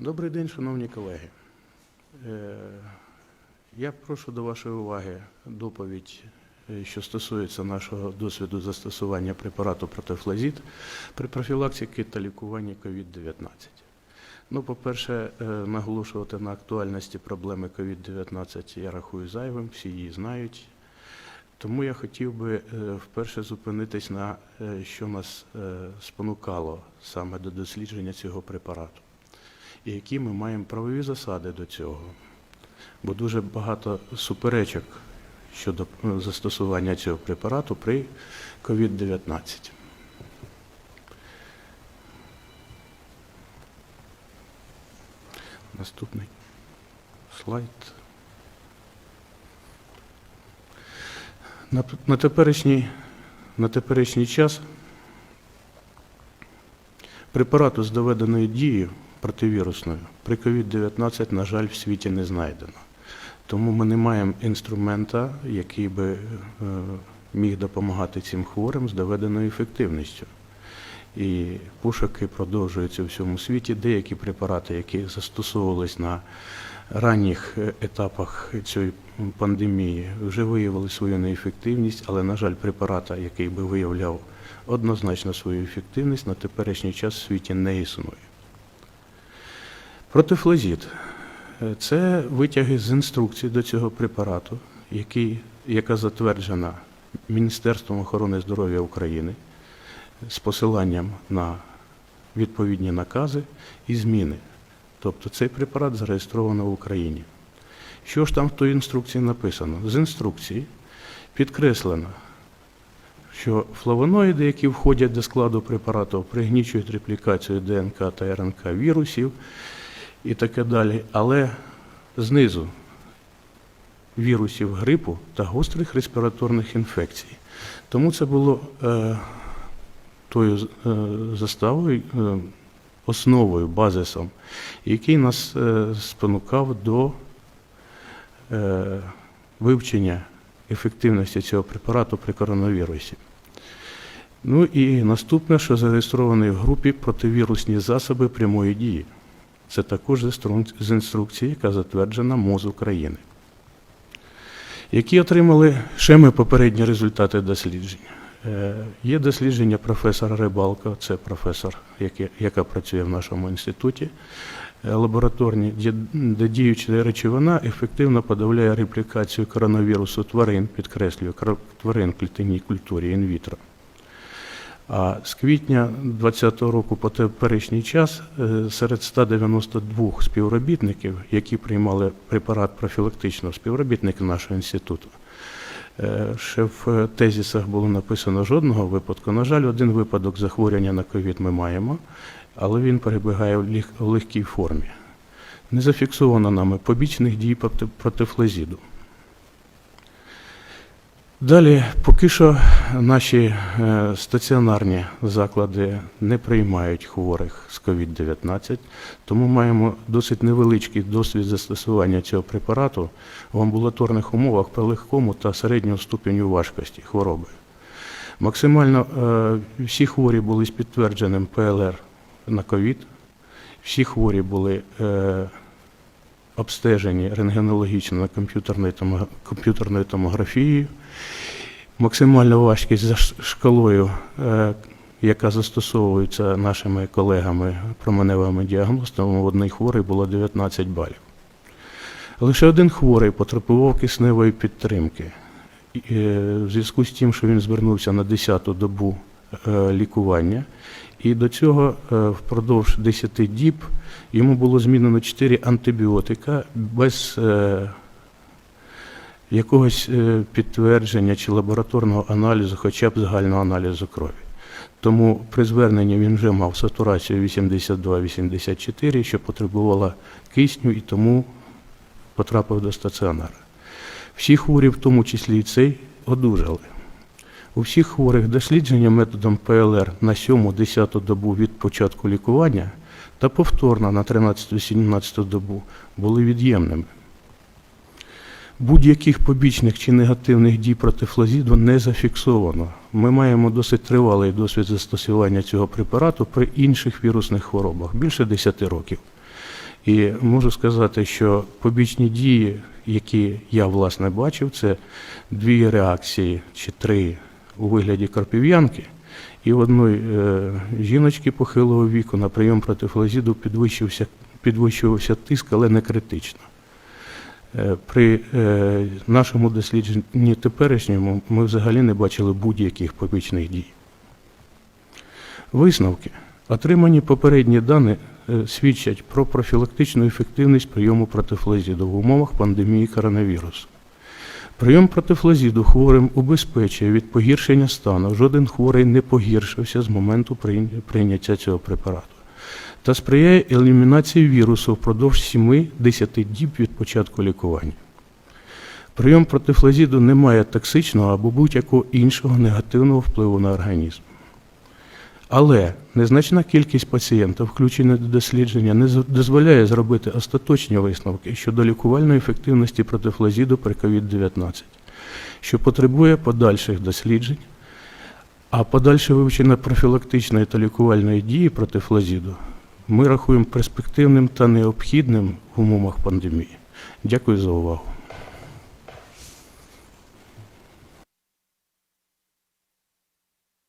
Добрий день, шановні колеги. Е, Я прошу до вашої уваги доповідь, е, що стосується нашого досвіду застосування препарату протифлазід при профілактиці та лікуванні COVID-19. Ну, по-перше, е, наголошувати на актуальності проблеми COVID-19 я рахую зайвим, всі її знають. Тому я хотів би вперше зупинитись на що нас спонукало саме до дослідження цього препарату і які ми маємо правові засади до цього. Бо дуже багато суперечок щодо е, застосування цього препарату при COVID-19. Наступний слайд. На, на, теперішній, на теперішній час препарату з доведеною дією противірусною при COVID-19, на жаль, в світі не знайдено. Тому ми не маємо інструмента, який би е, міг допомагати цим хворим з доведеною ефективністю. І пошуки продовжуються у всьому світі. Деякі препарати, які застосовувались на ранніх е, етапах цієї пандемії, вже виявили свою неефективність, але, на жаль, препарата, який би виявляв однозначно свою ефективність, на теперішній час в світі не існує. Протифлазід – це витяги з інструкції до цього препарату, який, яка затверджена Міністерством охорони здоров'я України з посиланням на відповідні накази і зміни. Тобто цей препарат зареєстровано в Україні. Що ж там в тій інструкції написано? З інструкції підкреслено, що флавоноїди, які входять до складу препарату, пригнічують реплікацію ДНК та РНК вірусів і таке далі, але знизу вірусів грипу та гострих респіраторних інфекцій. Тому це було е, тою е, заставою, е, основою, базисом, який нас е, спонукав до е, вивчення ефективності цього препарату при коронавірусі. Ну і наступне, що зареєстрований в групі противірусні засоби прямої дії. Це також з інструкції, яка затверджена МОЗ України. Які отримали ще ми попередні результати досліджень. Е, Є дослідження професора Рибалка, це професор, яка працює в нашому інституті е, лабораторні, де, діюча речовина ефективно подавляє реплікацію коронавірусу тварин, підкреслюю, тварин в клітинній культурі інвітро. А з квітня 2020 року по теперішній час е, серед 192 співробітників, які приймали препарат профілактично, співробітники нашого інституту, е, ще в е, тезісах було написано жодного випадку. На жаль, один випадок захворювання на ковід ми маємо, але він перебігає в ліг- в легкій формі. Не зафіксовано нами побічних дій проти- протифлазіду. Далі, поки що наші е, стаціонарні заклади не приймають хворих з COVID-19, тому маємо досить невеличкий досвід застосування цього препарату в амбулаторних умовах при легкому та середньому ступеню важкості хвороби. Максимально е, всі хворі були з підтвердженим ПЛР на COVID, всі хворі були е, обстежені рентгенологічно на комп'ютерною томо- томографією. Максимальна важкість за шкалою, е, яка застосовується нашими колегами променевими діагностами, в одній хворій було 19 балів. Лише один хворий потребував кисневої підтримки. Е, В зв'язку з тим, що він звернувся на 10-ту добу е, лікування, і до цього е, впродовж 10 діб йому було змінено 4 антибіотика без е, якогось е, підтвердження чи лабораторного аналізу, хоча б загального аналізу крові. Тому при зверненні він вже мав сатурацію 82-84, що потребувала кисню і тому потрапив до стаціонара. Всі хворі, в тому числі і цей, одужали. У всіх хворих дослідження методом ПЛР на 7-10 добу від початку лікування та повторно на 13-17 добу були від'ємними. Будь-яких побічних чи негативних дій протифлазіду не зафіксовано. Ми маємо досить тривалий досвід застосування цього препарату при інших вірусних хворобах, більше 10 років. І можу сказати, що побічні дії, які я власне бачив, це дві реакції чи три у вигляді карпів'янки. І в одної е, жіночки похилого віку на прийом протифлазіду підвищився, підвищувався тиск, але не критично. Е, При е, нашому дослідженні теперішньому ми взагалі не бачили будь-яких побічних дій. Висновки. Отримані попередні дані свідчать про профілактичну ефективність прийому протифлазіду в умовах пандемії коронавірусу. Прийом протифлазіду хворим убезпечує від погіршення стану. Жоден хворий не погіршився з моменту прийняття цього препарату та сприяє елімінації вірусу впродовж 7-10 діб від початку лікування. Прийом протифлазіду не має токсичного або будь-якого іншого негативного впливу на організм. Але незначна кількість пацієнтів, включених до дослідження, не дозволяє зробити остаточні висновки щодо лікувальної ефективності протифлазіду при COVID-19, що потребує подальших досліджень, а подальше вивчення профілактичної та лікувальної дії протифлазіду ми рахуємо перспективним та необхідним в умовах пандемії. Дякую за увагу.